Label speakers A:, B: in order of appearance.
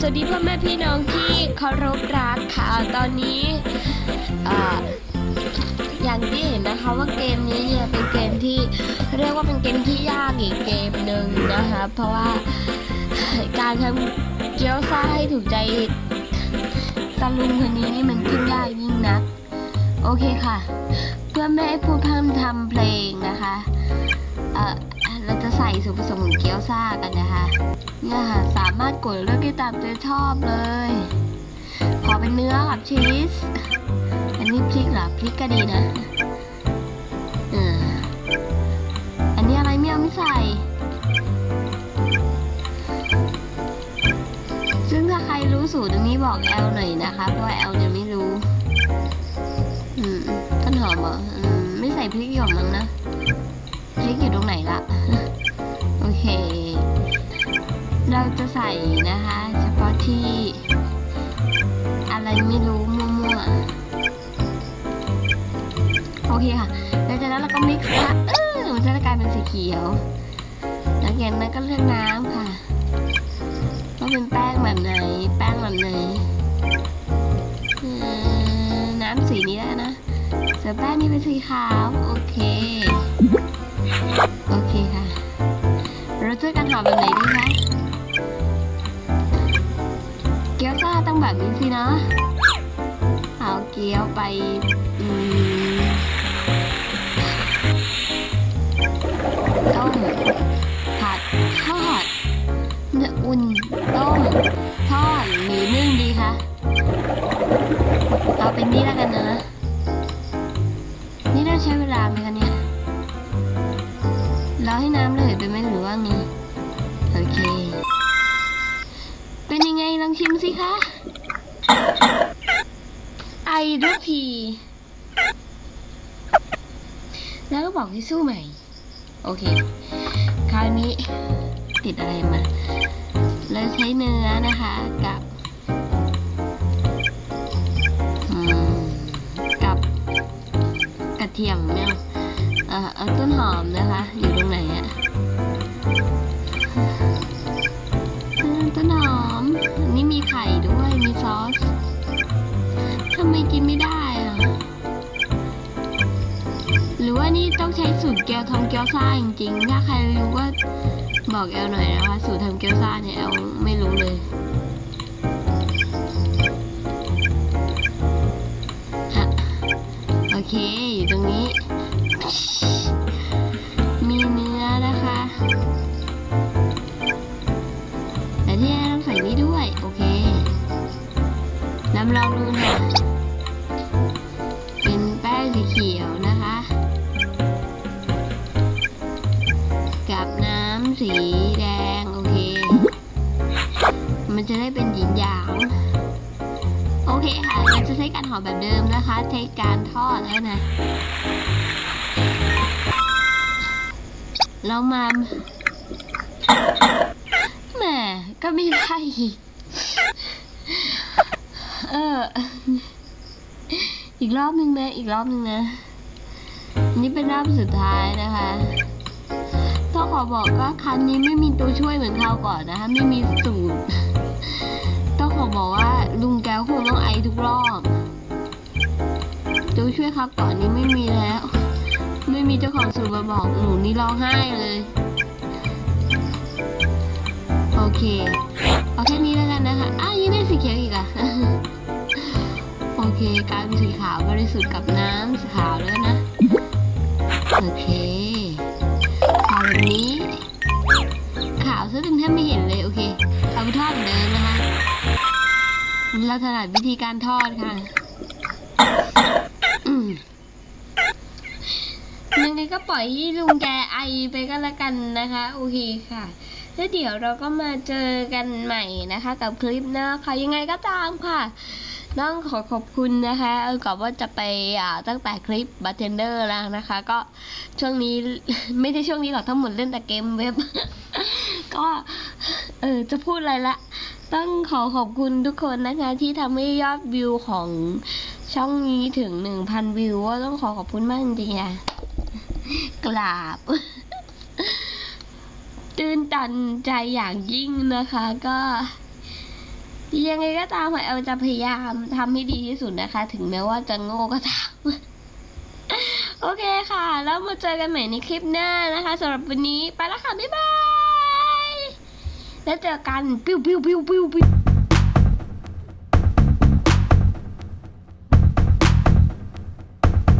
A: สวัสดีพ่อแม่พี่น้องที่เคารพรักค่ะ ตอนนี้ออย่างที่เห็นนะคะว่าเกมนี้เนี่ยเป็นเกมที่เรียกว่าเป็นเกมที่ยากอีกเกมหนึ่งนะคะ เพราะว่าการทำเกี๊ยวซ่าให้ถูกใจตาลุงคนนี้นี่มันขึ้นยากยิ่งนัก โอเคค่ะ เพื่อไม่ให้ผู้พร่ำทำเพลงนะคะ เอ่อเราจะ ใส่ส่วนผสมของเกี๊ยวซ่ากันนะคะเนี่ยค่ะสามารถกดเลือกได้ตามใจชอบเลย ขอเป็นเนื้อกับชีส อันนี้พริกเหรอพริกก็ดีนะอันนี้อะไรไม่เอาไม่ใส่ ซึ่งถ้าใครรู้สูตรตรงนี้บอกแอลหน่อยนะคะ เพราะว่าแอลยังไม่รู้ต้นหอมเหรอไม่ใส่พริกหยอมมั้งนะพริกอยู่ตรงไหนละ เราจะใส่นะคะ เฉพาะที่ อะไรไม่รู้มั่วๆ โอเคค่ะ แล้วจากนั้นเราก็มิกซ์ค่ะเออมันจะกลายเป็นสีเขียว แล้วจากนั้นก็เลือกน้ำค่ะว่าเป็นแป้งแบบไหน แป้งแบบไหนอ่อน้ำสีนี้แล้วนะส่วนแป้งนี่เป็นสีขาว โอเค โอเคค่ะ ต้มผัดทอดเนื้ออุ่นต้มทอดหรือนึ่งดีคะเอาเป็นนี่แล้วกันนะ นี่น่าใช้เวลาไหมคะเนี่ยเราให้น้ำเลยไปไหมหรือว่าไงโอเค เป็นยังไงลองชิมสิคะ รูพี แล้วก็บอกให้สู้ใหม่ โอเค คราวนี้ติดอะไรมาเราใช้เนื้อนะคะกับกับกระเทียมเนี่ยเออเอาต้นหอมนะคะ อยู่ตรงไหนอะต้นหอม นี่มีไข่ รือว่านี่ต้องใช้สูตรเกี๊ยวทำเกี๊ยวซ่าจริงๆ ถ้าใครรู้ก็บอกแอลหน่อยนะคะ สูตรทำเกี๊ยวซ่าเนี่ยแอลไม่รู้เลยฮะโอเค อยู่ตรงนี้ มีเนื้อนะคะ แต่ที่แน่ต้องใส่นี่ด้วย โอเคน้ำลองดูหน่อย สีแดง โอเค มันจะได้เป็นหยินหยางโอเคค่ะเราจะใช้การห่อแบบเดิมนะคะ ใช้การทอดแล้วนะ เรามาแหมก็ไม่ได้เออ อีกรอบหนึ่งไหมอีกรอบหนึ่งนะ นี่เป็นรอบสุดท้ายนะคะ ขอบอกว่าครั้งนี้ไม่มีตัวช่วยเหมือนคราวก่อนนะคะ ไม่มีสูตรต้องขอบอกว่าลุงแกคงต้องไอทุกรอบตัวช่วยครับก่อนนี้ไม่มีแล้ว ไม่มีเจ้าของสูตรมาบอกหนูนี่ร้องไห้เลย โอเคเอาแค่นี้แล้วกันนะคะอ้าวยังได้สีเขียวอีกอะโอเคกลายเป็นสีขาวบริสุทธิ์กับน้ำสีขาวแล้วนะ โอเค บไม่เห็นเลยโอเคเอาไปทอดเหมือนเดิมนะคะเราถนัดวิธีการทอดค่ะยังไงก็ปล่อยให้ลุงแกไอไปก็แล้วกันนะคะ โอเคค่ะแล้วเดี๋ยวเราก็มาเจอกันใหม่นะคะ กับคลิปหน้าค่ะ ยังไงก็ตามค่ะ ต้องขอขอบคุณนะคะเออก่อนว่าจะไปอ่าตั้งแต่คลิปบาร์เทนเดอร์แล้วนะคะ ก็ช่วงนี้ไม่ใช่ช่วงนี้หรอกทั้งหมดเล่นแต่เกมเว็บ ก็เออจะพูดอะไรละ ต้องขอขอบคุณทุกคนนะคะ ที่ทำให้ยอดวิวของช่องนี้ถึงหนึ่งพันวิวว่าต้องขอขอบคุณมากจริงๆอะกราบ ตื่นตันใจอย่างยิ่งนะคะ ก็ยังไงก็ตามแอลจะพยายามทำให้ดีที่สุดนะคะ ถึงแม้ว่าจะโง่ก็ตามโอเคค่ะ แล้วมาเจอกันใหม่ในคลิปหน้านะคะสำหรับวันนี้ ไปแล้วค่ะ บ๊ายบาย 在这干不 biu biu biu biu biu